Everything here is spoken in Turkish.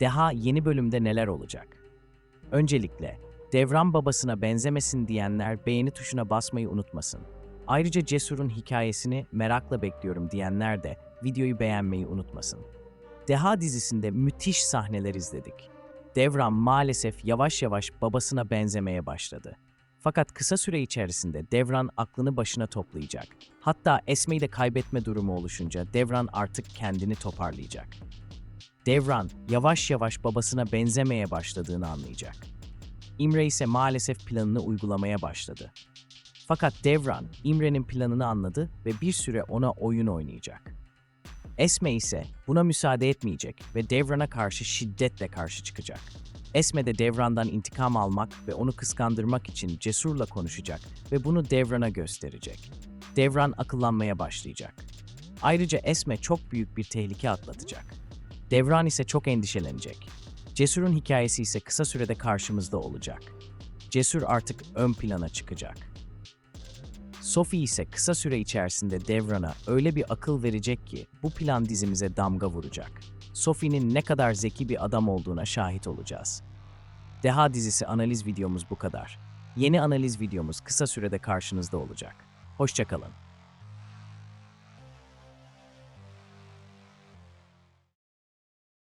Deha yeni bölümde neler olacak? Öncelikle, Devran babasına benzemesin diyenler beğeni tuşuna basmayı unutmasın. Ayrıca Cesur'un hikayesini merakla bekliyorum diyenler de videoyu beğenmeyi unutmasın. Deha dizisinde müthiş sahneler izledik. Devran maalesef yavaş yavaş babasına benzemeye başladı. Fakat kısa süre içerisinde Devran aklını başına toplayacak. Hatta Esme'yi de kaybetme durumu oluşunca Devran artık kendini toparlayacak. Devran yavaş yavaş babasına benzemeye başladığını anlayacak. İmre ise maalesef planını uygulamaya başladı. Fakat Devran, İmre'nin planını anladı ve bir süre ona oyun oynayacak. Esme ise buna müsaade etmeyecek ve Devran'a karşı şiddetle karşı çıkacak. Esme de Devran'dan intikam almak ve onu kıskandırmak için Cesur'la konuşacak ve bunu Devran'a gösterecek. Devran akıllanmaya başlayacak. Ayrıca Esme çok büyük bir tehlike atlatacak. Devran ise çok endişelenecek. Cesur'un hikayesi ise kısa sürede karşımızda olacak. Cesur artık ön plana çıkacak. Sophie ise kısa süre içerisinde Devran'a öyle bir akıl verecek ki bu plan dizimize damga vuracak. Sophie'nin ne kadar zeki bir adam olduğuna şahit olacağız. Deha dizisi analiz videomuz bu kadar. Yeni analiz videomuz kısa sürede karşınızda olacak. Hoşçakalın.